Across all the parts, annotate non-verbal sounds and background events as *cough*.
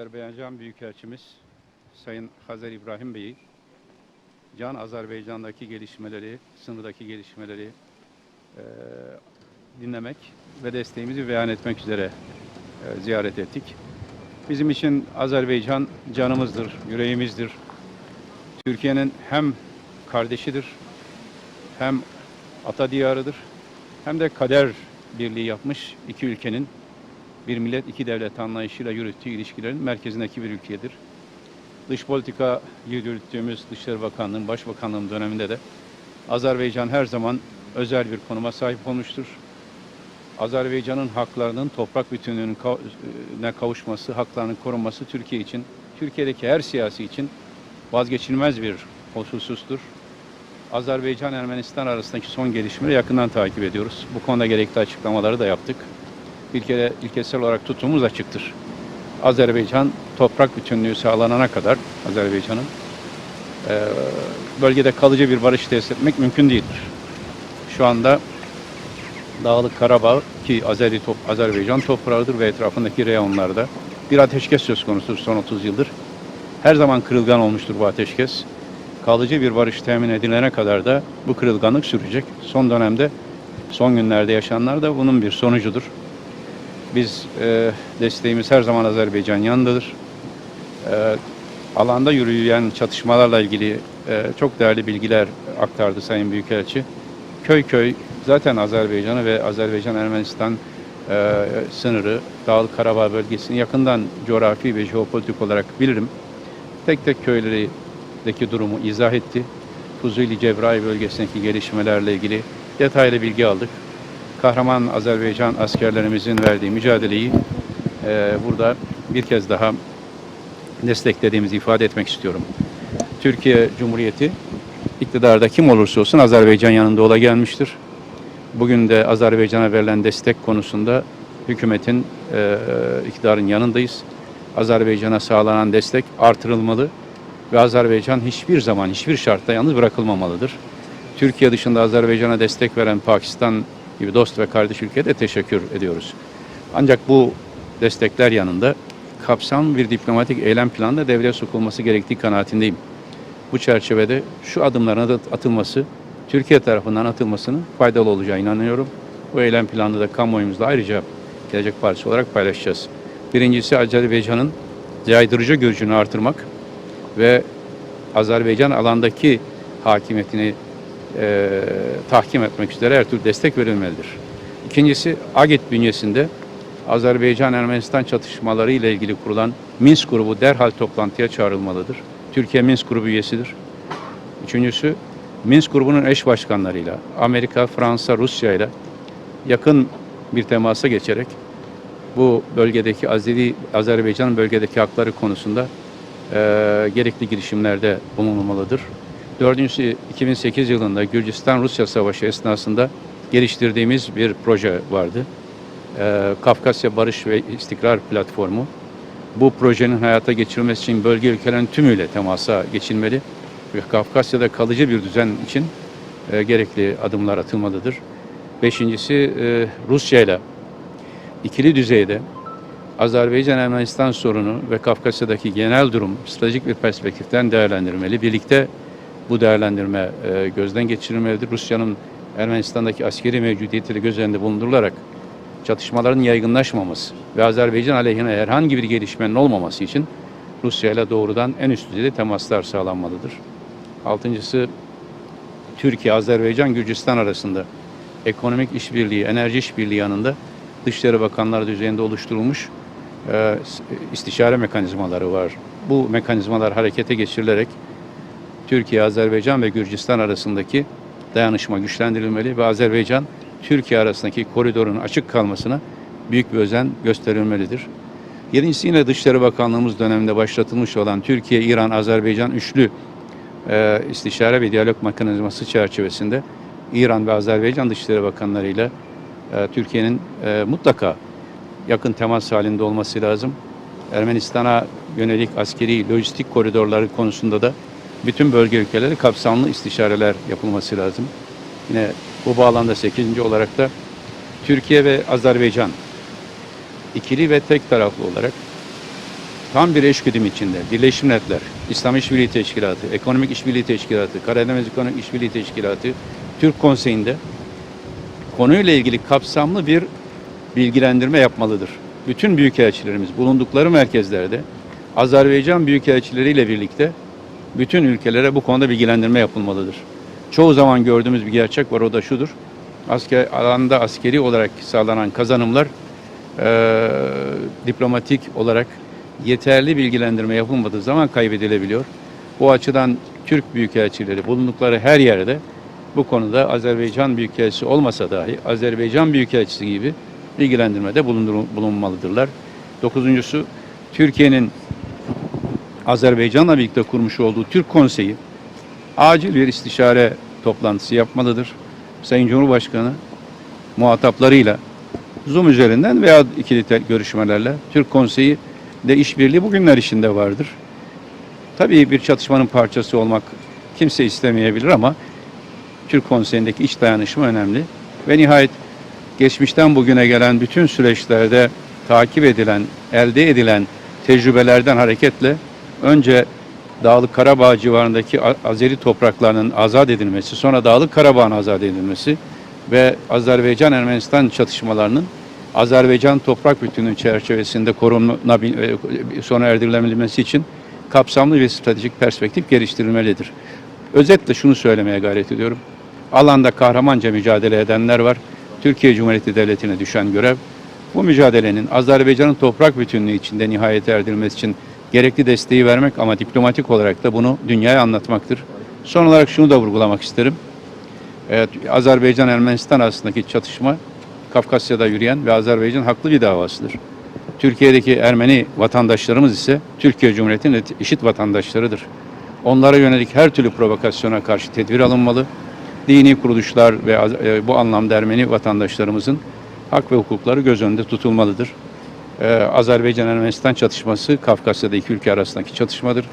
Azerbaycan Büyükelçimiz Sayın Hazer İbrahim Bey'i Can Azerbaycan'daki gelişmeleri, sınırdaki gelişmeleri eee, dinlemek ve desteğimizi beyan etmek üzere eee, ziyaret ettik. Bizim için Azerbaycan canımızdır, yüreğimizdir. Türkiye'nin hem kardeşidir, hem ata diyarıdır, hem de kader birliği yapmış iki ülkenin bir millet iki devlet anlayışıyla yürüttüğü ilişkilerin merkezindeki bir ülkedir. Dış politika yürüttüğümüz Dışişleri Bakanlığı'nın, Başbakanlığım döneminde de Azerbaycan her zaman özel bir konuma sahip olmuştur. Azerbaycan'ın haklarının toprak bütünlüğüne kavuşması, haklarının korunması Türkiye için, Türkiye'deki her siyasi için vazgeçilmez bir husustur. Azerbaycan-Ermenistan arasındaki son gelişmeleri yakından takip ediyoruz. Bu konuda gerekli açıklamaları da yaptık kere ilkesel olarak tutumumuz açıktır. Azerbaycan toprak bütünlüğü sağlanana kadar Azerbaycan'ın eee, bölgede kalıcı bir barış tesis etmek mümkün değildir. Şu anda Dağlık Karabağ ki Azeri top, Azerbaycan toprağıdır ve etrafındaki reyonlarda bir ateşkes söz konusudur son 30 yıldır. Her zaman kırılgan olmuştur bu ateşkes. Kalıcı bir barış temin edilene kadar da bu kırılganlık sürecek. Son dönemde, son günlerde yaşananlar da bunun bir sonucudur. Biz e, desteğimiz her zaman Azerbaycan yanındadır. E, alanda yürüyen çatışmalarla ilgili e, çok değerli bilgiler aktardı Sayın Büyükelçi. Köy köy zaten Azerbaycan'ı ve Azerbaycan-Ermenistan e, sınırı, Dağlık Karabağ bölgesini yakından coğrafi ve jeopolitik olarak bilirim. Tek tek köylerdeki durumu izah etti. Fuzuli Cebrail bölgesindeki gelişmelerle ilgili detaylı bilgi aldık kahraman Azerbaycan askerlerimizin verdiği mücadeleyi e, burada bir kez daha desteklediğimizi ifade etmek istiyorum. Türkiye Cumhuriyeti iktidarda kim olursa olsun Azerbaycan yanında ola gelmiştir. Bugün de Azerbaycan'a verilen destek konusunda hükümetin, e, iktidarın yanındayız. Azerbaycan'a sağlanan destek artırılmalı ve Azerbaycan hiçbir zaman, hiçbir şartta yalnız bırakılmamalıdır. Türkiye dışında Azerbaycan'a destek veren Pakistan gibi dost ve kardeş ülkeye de teşekkür ediyoruz. Ancak bu destekler yanında kapsam bir diplomatik eylem planı da devreye sokulması gerektiği kanaatindeyim. Bu çerçevede şu adımların atılması, Türkiye tarafından atılmasının faydalı olacağı inanıyorum. Bu eylem planını da kamuoyumuzda ayrıca Gelecek Partisi olarak paylaşacağız. Birincisi Azerbaycan'ın caydırıcı gücünü artırmak ve Azerbaycan alandaki hakimiyetini e, tahkim etmek üzere her türlü destek verilmelidir. İkincisi AGİT bünyesinde Azerbaycan-Ermenistan çatışmaları ile ilgili kurulan Minsk grubu derhal toplantıya çağrılmalıdır. Türkiye Minsk grubu üyesidir. Üçüncüsü Minsk grubunun eş başkanlarıyla Amerika, Fransa, Rusya ile yakın bir temasa geçerek bu bölgedeki Azeri, Azerbaycan bölgedeki hakları konusunda e, gerekli girişimlerde bulunulmalıdır. Dördüncüsü 2008 yılında Gürcistan-Rusya Savaşı esnasında geliştirdiğimiz bir proje vardı. Ee, Kafkasya Barış ve İstikrar Platformu. Bu projenin hayata geçirilmesi için bölge ülkelerin tümüyle temasa geçilmeli ve Kafkasya'da kalıcı bir düzen için e, gerekli adımlar atılmalıdır. Beşincisi e, Rusya ile ikili düzeyde Azerbaycan-Ermenistan sorunu ve Kafkasya'daki genel durum stratejik bir perspektiften değerlendirmeli. Birlikte bu değerlendirme e, gözden geçirilmelidir. Rusya'nın Ermenistan'daki askeri mevcudiyeti de göz önünde bulundurularak çatışmaların yaygınlaşmaması ve Azerbaycan aleyhine herhangi bir gelişmenin olmaması için Rusya ile doğrudan en üst düzeyde temaslar sağlanmalıdır. Altıncısı Türkiye, Azerbaycan, Gürcistan arasında ekonomik işbirliği, enerji işbirliği yanında Dışişleri Bakanları düzeyinde oluşturulmuş e, istişare mekanizmaları var. Bu mekanizmalar harekete geçirilerek Türkiye, Azerbaycan ve Gürcistan arasındaki dayanışma güçlendirilmeli ve Azerbaycan Türkiye arasındaki koridorun açık kalmasına büyük bir özen gösterilmelidir. Yedincisi yine Dışişleri Bakanlığımız döneminde başlatılmış olan Türkiye, İran, Azerbaycan üçlü e, istişare ve diyalog mekanizması çerçevesinde İran ve Azerbaycan Dışişleri Bakanlarıyla e, Türkiye'nin e, mutlaka yakın temas halinde olması lazım. Ermenistan'a yönelik askeri lojistik koridorları konusunda da bütün bölge ülkeleri kapsamlı istişareler yapılması lazım. Yine bu bağlamda 8. olarak da Türkiye ve Azerbaycan ikili ve tek taraflı olarak tam bir eşgüdüm içinde Birleşmiş Milletler, İslam İşbirliği Teşkilatı, Ekonomik İşbirliği Teşkilatı, Karadeniz Ekonomik İşbirliği Teşkilatı, Türk Konseyi'nde konuyla ilgili kapsamlı bir bilgilendirme yapmalıdır. Bütün büyükelçilerimiz bulundukları merkezlerde Azerbaycan büyükelçileriyle birlikte bütün ülkelere bu konuda bilgilendirme yapılmalıdır. Çoğu zaman gördüğümüz bir gerçek var o da şudur. Asker alanda askeri olarak sağlanan kazanımlar eee, diplomatik olarak yeterli bilgilendirme yapılmadığı zaman kaybedilebiliyor. Bu açıdan Türk büyükelçileri bulundukları her yerde bu konuda Azerbaycan büyükelçisi olmasa dahi Azerbaycan büyükelçisi gibi bilgilendirmede bulunmalıdırlar. Dokuzuncusu Türkiye'nin Azerbaycan'la birlikte kurmuş olduğu Türk Konseyi acil bir istişare toplantısı yapmalıdır. Sayın Cumhurbaşkanı muhataplarıyla Zoom üzerinden veya ikili görüşmelerle Türk Konseyi de işbirliği bugünler içinde vardır. Tabii bir çatışmanın parçası olmak kimse istemeyebilir ama Türk Konseyi'ndeki iç dayanışma önemli. Ve nihayet geçmişten bugüne gelen bütün süreçlerde takip edilen, elde edilen tecrübelerden hareketle önce Dağlık Karabağ civarındaki Azeri topraklarının azat edilmesi, sonra Dağlık Karabağ'ın azat edilmesi ve Azerbaycan-Ermenistan çatışmalarının Azerbaycan toprak bütünlüğü çerçevesinde korunabil, e, sona erdirilebilmesi için kapsamlı bir stratejik perspektif geliştirilmelidir. Özetle şunu söylemeye gayret ediyorum. Alanda kahramanca mücadele edenler var. Türkiye Cumhuriyeti Devleti'ne düşen görev bu mücadelenin Azerbaycan'ın toprak bütünlüğü içinde nihayete erdirilmesi için gerekli desteği vermek ama diplomatik olarak da bunu dünyaya anlatmaktır. Son olarak şunu da vurgulamak isterim. Evet, Azerbaycan-Ermenistan arasındaki çatışma Kafkasya'da yürüyen ve Azerbaycan haklı bir davasıdır. Türkiye'deki Ermeni vatandaşlarımız ise Türkiye Cumhuriyeti'nin eşit vatandaşlarıdır. Onlara yönelik her türlü provokasyona karşı tedbir alınmalı. Dini kuruluşlar ve e, bu anlamda Ermeni vatandaşlarımızın hak ve hukukları göz önünde tutulmalıdır. Ee, Azerbaycan-Ermenistan çatışması Kafkasya'da iki ülke arasındaki çatışmadır.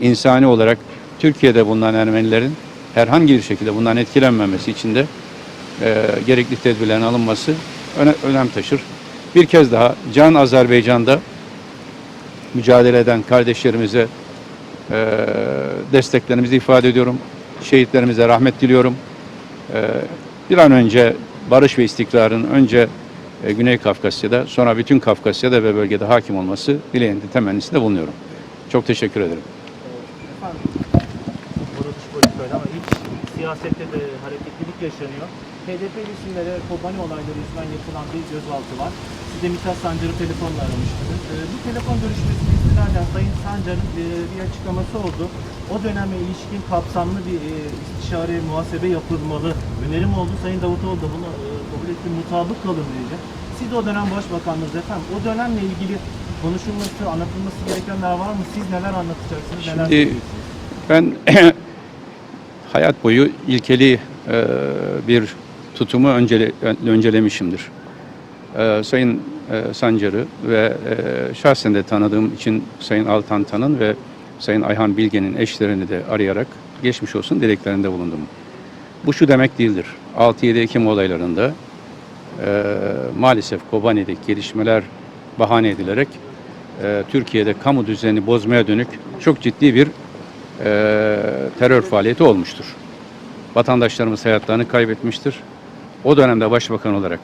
İnsani olarak Türkiye'de bulunan Ermenilerin herhangi bir şekilde bundan etkilenmemesi için de e, gerekli tedbirlerin alınması öne, önem taşır. Bir kez daha Can Azerbaycan'da mücadele eden kardeşlerimize e, desteklerimizi ifade ediyorum. Şehitlerimize rahmet diliyorum. E, bir an önce barış ve istikrarın önce e, Güney Kafkasya'da sonra bütün Kafkasya'da ve bölgede hakim olması dileğinde temennisinde bulunuyorum. Çok teşekkür ederim. Efendim, dış politikayla ama iç siyasette de hareketlilik yaşanıyor. HDP isimlere Kobani olayları yüzünden yapılan bir gözaltı var. Siz de Mithat Sancar'ı telefonla aramıştınız. Ee, bu telefon görüşmesini istinaden Sayın Sancar'ın e, bir açıklaması oldu. O döneme ilişkin kapsamlı bir e, istişare, muhasebe yapılmalı. Önerim oldu. Sayın Davutoğlu da bunu e, kabul etti. Mutabık kalın dedi. Siz de o dönem başbakanınız efendim. O dönemle ilgili konuşulması, anlatılması gerekenler var mı? Siz neler anlatacaksınız? Neler Şimdi ben *clears throat* hayat boyu ilkeli e, bir tutumu öncele, öncelemişimdir. E, Sayın e, Sancar'ı ve e, şahsen de tanıdığım için Sayın Altan Tan'ın ve Sayın Ayhan Bilge'nin eşlerini de arayarak geçmiş olsun dileklerinde bulundum. Bu şu demek değildir. 6-7 Ekim olaylarında e, maalesef Kobani'deki gelişmeler bahane edilerek e, Türkiye'de kamu düzenini bozmaya dönük çok ciddi bir e, terör faaliyeti olmuştur. Vatandaşlarımız hayatlarını kaybetmiştir. O dönemde başbakan olarak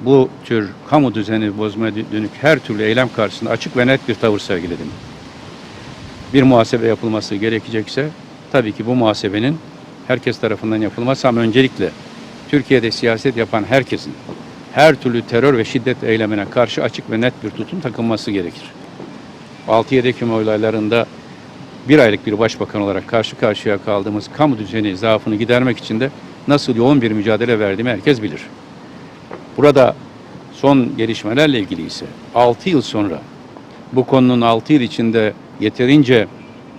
bu tür kamu düzeni bozmaya dönük her türlü eylem karşısında açık ve net bir tavır sergiledim. Bir muhasebe yapılması gerekecekse tabii ki bu muhasebenin herkes tarafından yapılması ama öncelikle Türkiye'de siyaset yapan herkesin her türlü terör ve şiddet eylemine karşı açık ve net bir tutum takınması gerekir. 6-7 Ekim olaylarında bir aylık bir başbakan olarak karşı karşıya kaldığımız kamu düzeni zaafını gidermek için de nasıl yoğun bir mücadele verdiğimi herkes bilir. Burada son gelişmelerle ilgili ise 6 yıl sonra bu konunun 6 yıl içinde yeterince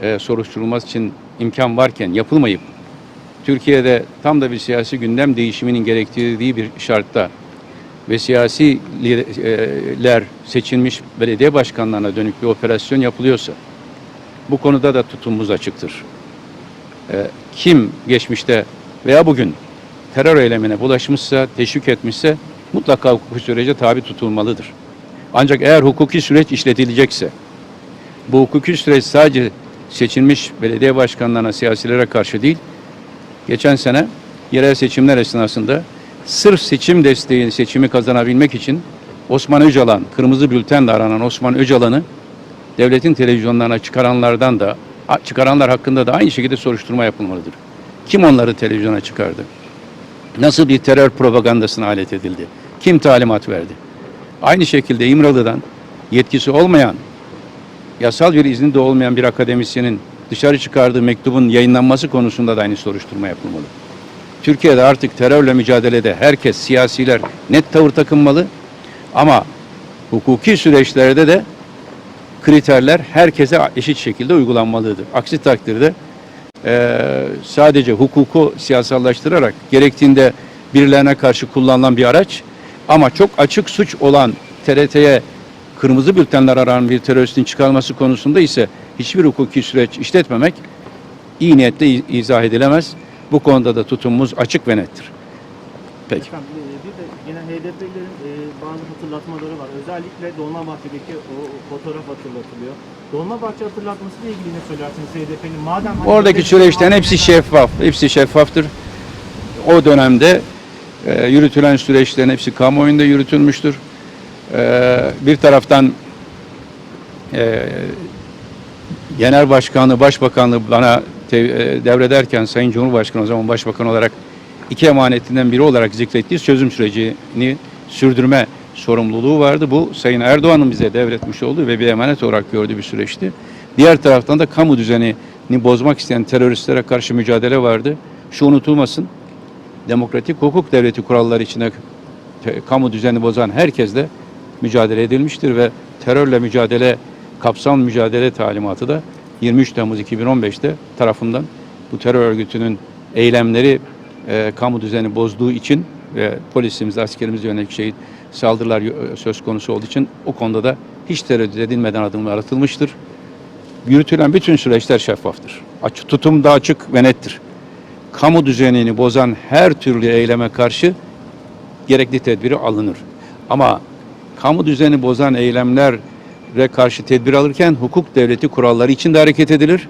e, soruşturulması için imkan varken yapılmayıp Türkiye'de tam da bir siyasi gündem değişiminin gerektirdiği bir şartta ve siyasiler seçilmiş belediye başkanlarına dönük bir operasyon yapılıyorsa bu konuda da tutumumuz açıktır. Ee, kim geçmişte veya bugün terör eylemine bulaşmışsa, teşvik etmişse mutlaka hukuki sürece tabi tutulmalıdır. Ancak eğer hukuki süreç işletilecekse Bu hukuki süreç sadece seçilmiş belediye başkanlarına, siyasilere karşı değil, geçen sene yerel seçimler esnasında sırf seçim desteği seçimi kazanabilmek için Osman Öcalan, kırmızı bültenle aranan Osman Öcalan'ı devletin televizyonlarına çıkaranlardan da çıkaranlar hakkında da aynı şekilde soruşturma yapılmalıdır. Kim onları televizyona çıkardı? Nasıl bir terör propagandasına alet edildi? Kim talimat verdi? Aynı şekilde İmralı'dan yetkisi olmayan, yasal bir izni de olmayan bir akademisyenin dışarı çıkardığı mektubun yayınlanması konusunda da aynı soruşturma yapılmalı. Türkiye'de artık terörle mücadelede herkes, siyasiler net tavır takınmalı ama hukuki süreçlerde de kriterler herkese eşit şekilde uygulanmalıdır. Aksi takdirde eee, sadece hukuku siyasallaştırarak gerektiğinde birilerine karşı kullanılan bir araç ama çok açık suç olan TRT'ye kırmızı bültenler aranan bir teröristin çıkarılması konusunda ise hiçbir hukuki süreç işletmemek iyi niyetle izah edilemez. Bu konuda da tutumumuz açık ve nettir. Peki. Efendim, e, bir de yine HDP'lilerin e, bazı hatırlatmaları var. Özellikle Dolmabahçe'deki o fotoğraf hatırlatılıyor. Dolmabahçe hatırlatması ile ilgili ne söylersiniz HDP'nin? Madem hani Oradaki süreçlerin hepsi şeffaf. Hepsi şeffaftır. O dönemde e, yürütülen süreçlerin hepsi kamuoyunda yürütülmüştür. E, bir taraftan e, Genel Başkanlığı, Başbakanlığı bana e, devrederken Sayın Cumhurbaşkanı o zaman Başbakan olarak iki emanetinden biri olarak zikrettiği çözüm sürecini sürdürme sorumluluğu vardı. Bu Sayın Erdoğan'ın bize devretmiş olduğu ve bir emanet olarak gördüğü bir süreçti. Diğer taraftan da kamu düzenini bozmak isteyen teröristlere karşı mücadele vardı. Şu unutulmasın, demokratik hukuk devleti kuralları içinde kamu düzenini bozan herkesle mücadele edilmiştir ve terörle mücadele kapsam mücadele talimatı da 23 Temmuz 2015'te tarafından bu terör örgütünün eylemleri e, kamu düzeni bozduğu için ve polisimiz, askerimiz yönelik şey saldırılar e, söz konusu olduğu için o konuda da hiç tereddüt edilmeden adımlar atılmıştır. Yürütülen bütün süreçler şeffaftır. Açık, tutum da açık ve nettir. Kamu düzenini bozan her türlü eyleme karşı gerekli tedbiri alınır. Ama kamu düzeni bozan eylemlere karşı tedbir alırken hukuk devleti kuralları içinde hareket edilir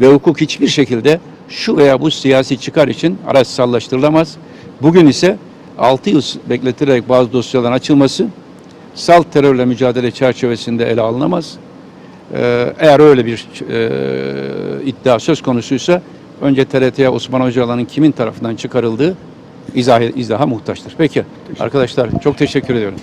ve hukuk hiçbir şekilde şu veya bu siyasi çıkar için araçsallaştırılamaz. Bugün ise 6 yıl bekletilerek bazı dosyaların açılması salt terörle mücadele çerçevesinde ele alınamaz. Ee, eğer öyle bir e, iddia söz konusuysa önce TRT'ye Osman Hocalan'ın kimin tarafından çıkarıldığı izah, izaha muhtaçtır. Peki arkadaşlar çok teşekkür ediyorum.